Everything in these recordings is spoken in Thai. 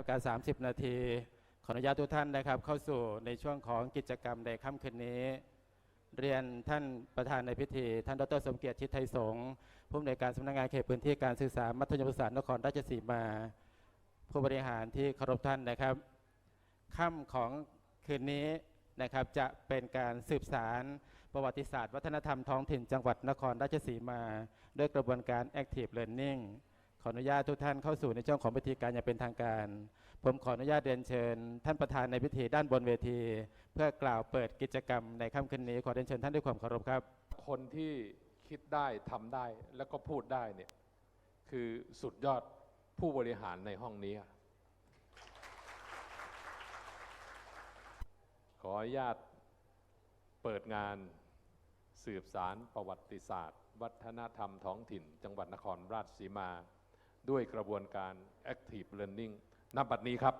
ฬิกา30 นาที ขออนุญาตทุกท่านนะครับ เข้าสู่ในช่วงของกิจกรรมในค่ำคืนนี้ เรียนท่านประธานในพิธี ท่านดรสมเกียรติชิดไทยสงฆ์ผู้อำนวยการสำนักงานเขตพื้นที่การศึกษามัธยมศึกษานครราชสีมา ผู้บริหารที่เคารพท่านนะครับค่ำของคืนนี้นะครับจะเป็นการสืบสารประวัติศาสตร์ วัฒนธรรมท้องถิ่นจังหวัดนครราชสีมา ด้วยกระบวนการ Active Learning ขออนุญาตทุกท่านเข้าสู่ในช่วงของพิธีการอย่างเป็นทางการ ผมขออนุญาตเรียนเชิญ ท่านประธานในพิธีด้านบนเวที เพื่อกล่าวเปิดกิจกรรมในค่ำคืนนี้ขอเรียนเชิญท่านด้วยความเคารพครับ คนที่คิดได้ทำได้แล้วก็พูดได้เนี่ยคือสุดยอดผู้บริหารในห้องนี้ ขออนุญาตเปิดงานสืบสารประวัติศาสตร์ วัฒนธรรมท้องถิ่น จังหวัดนครราชสีมา ด้วยกระบวนการ Active Learning นับบัดนี้ครับ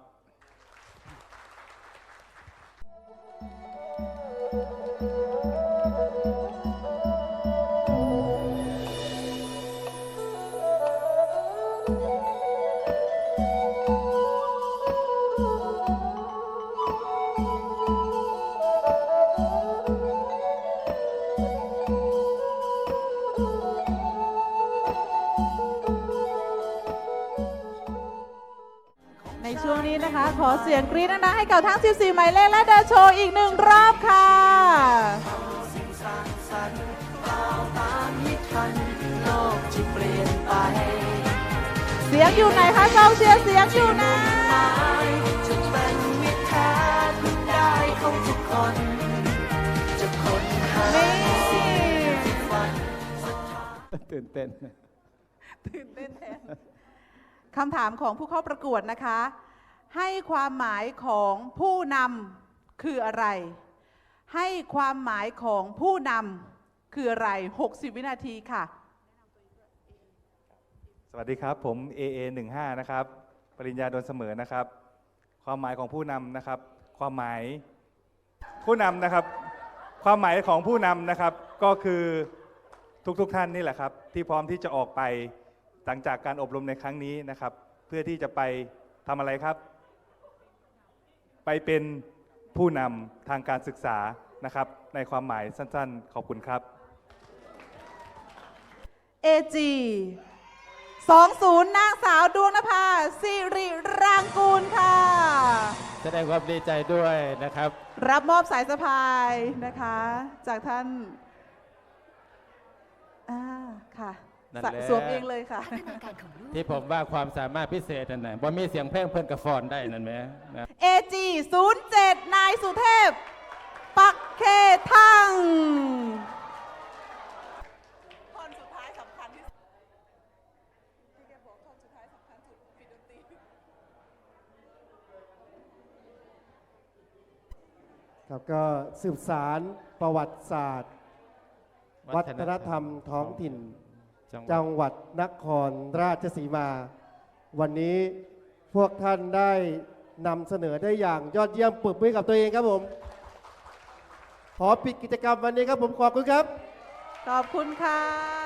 ช่วงนี้นะคะ ขอเสียงกรี๊ดดังๆให้กับทั้ง 14 หมายเลขและเดอะโชว์อีกหนึ่งรอบค่ะเสียงอยู่ไหนคะกองเชียร์เสียงอยู่ไหนจะเป็นมิตรแท้พึ่งได้ของทุกคนจะคนหานี่ฝันตื่นเต้นตื่นเต้นแทนคำถามของผู้เข้าประกวดนะคะ ให้ความหมายของผู้นำคืออะไร ให้ความหมายของผู้นำคืออะไร 60 วินาทีค่ะ สวัสดีครับ ผม AA 15 นะครับ ปริญญาโดนเสมอนะครับ ความหมายของผู้นำนะครับ ความหมายผู้นำนะครับ ความหมายของผู้นำนะครับ ก็คือทุกๆทท่านนี่แหละครับ ที่พร้อมที่จะออกไปหลังจากการอบรมในครั้งนี้นะครับ เพื่อที่จะไปทำอะไรครับ ไปเป็นผู้นำทางการศึกษานะครับ ในความหมายสั้นๆ ขอบคุณครับ AG 20 นางสาวดวงนภาสิริรางกูลค่ะ แสดงความดีใจด้วยนะครับ รับมอบสายสะพายนะคะ จากท่าน อ่า ค่ะ นั่นสะแหละสวมเองเลยค่ะที่ผมว่าความสามารถพิเศษนั่นนะว่ามีเสียงเพลงเพิ่นกระฟอนได้นั่นไหมนะ AG 07นายสุเทพ ปักเคทังท่อนสุดท้ายสำคัญที่สุดที่แกบอกท่อนสุดท้ายสำคัญสุดปิดดนตรี ครับก็สืบสารประวัติศาสตร์ วัฒนธรรมท้องถิ่น จังหวัจัดงหวัดนครราชสีมา วันนี้พวกท่านได้นำเสนอได้อย่างยอดเยี่ยมปรบมือกับตัวเองครับผม ขอปิดกิจกรรมวันนี้ครับผมขอบคุณครับ ขอบคุณค่ะ